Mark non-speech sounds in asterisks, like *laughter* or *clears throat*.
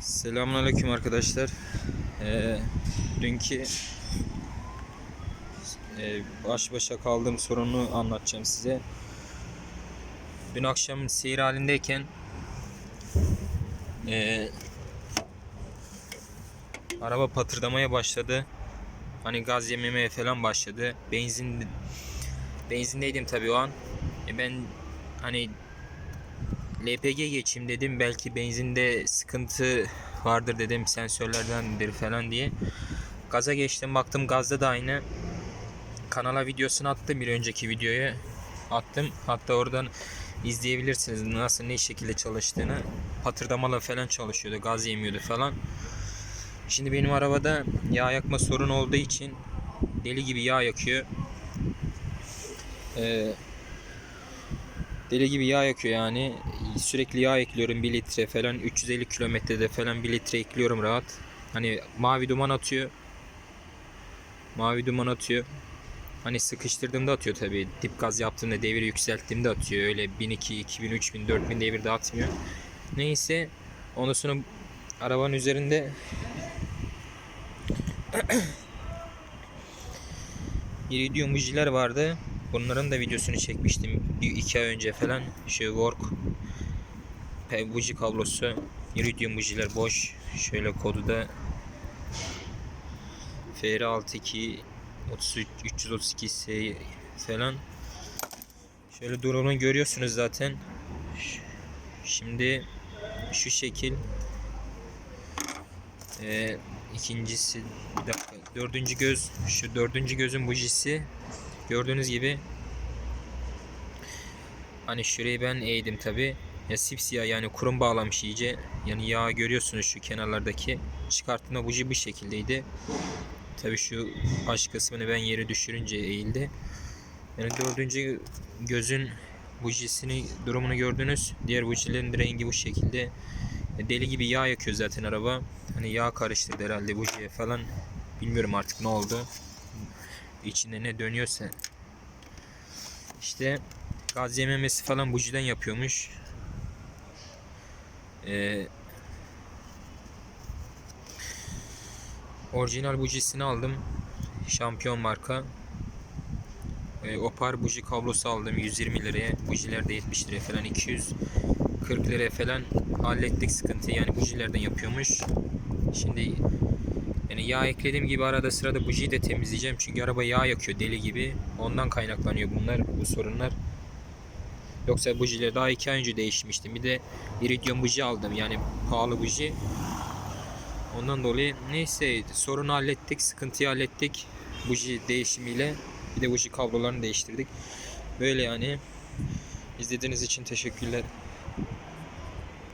Selamünaleyküm arkadaşlar. Ee, dünkü e, baş başa kaldığım sorunu anlatacağım size. Dün akşam seyir halindeyken e, araba patırdamaya başladı. Hani gaz yememeye falan başladı. Benzin benzindeydim tabii o an. E ben hani LPG geçeyim dedim. Belki benzinde sıkıntı vardır dedim. Sensörlerdendir falan diye. Gaza geçtim. Baktım gazda da aynı. Kanala videosunu attım. Bir önceki videoyu attım. Hatta oradan izleyebilirsiniz nasıl ne şekilde çalıştığını. Patırdamalı falan çalışıyordu. Gaz yemiyordu falan. Şimdi benim arabada yağ yakma sorun olduğu için deli gibi yağ yakıyor. Ee, deli gibi yağ yakıyor yani. Sürekli yağ ekliyorum 1 litre falan 350 kilometrede falan 1 litre ekliyorum rahat. Hani mavi duman atıyor. Mavi duman atıyor. Hani sıkıştırdığımda atıyor tabi. Dip gaz yaptığımda devir yükselttiğimde atıyor. Öyle 1002, 2000, 3000, 4000 devirde atmıyor. Neyse ondan sonra arabanın üzerinde *clears throat* iridium bujiler vardı. Bunların da videosunu çekmiştim bir iki ay önce falan. Şu work pe- buji kablosu iridium bujiler boş. Şöyle kodu da FR62 33 332 S falan. Şöyle durumunu görüyorsunuz zaten. Şimdi şu şekil ee, ikincisi bir dakika dördüncü göz şu dördüncü gözün bujisi gördüğünüz gibi hani şurayı ben eğdim tabi ya sipsiyah yani kurum bağlamış iyice yani yağ görüyorsunuz şu kenarlardaki çıkarttığımda buji bu şekildeydi tabi şu baş kısmını ben yere düşürünce eğildi yani dördüncü gözün bujisini durumunu gördünüz diğer bujilerin rengi bu şekilde Deli gibi yağ yakıyor zaten araba. Hani yağ karıştırdı herhalde bujiye falan. Bilmiyorum artık ne oldu. İçinde ne dönüyorsa. İşte gaz yememesi falan bujiden yapıyormuş. Ee, orijinal bujisini aldım. Şampiyon marka. Ee, Opar buji kablosu aldım 120 liraya. Bujiler de 70 liraya falan 200 40 liraya falan hallettik sıkıntıyı yani bujilerden yapıyormuş. Şimdi yani yağ eklediğim gibi arada sırada bujiyi de temizleyeceğim çünkü araba yağ yakıyor deli gibi. Ondan kaynaklanıyor bunlar bu sorunlar. Yoksa bujileri daha iki ay önce değişmiştim. Bir de iridium buji aldım yani pahalı buji. Ondan dolayı neyse sorunu hallettik, sıkıntıyı hallettik buji değişimiyle. Bir de buji kablolarını değiştirdik. Böyle yani. İzlediğiniz için teşekkürler.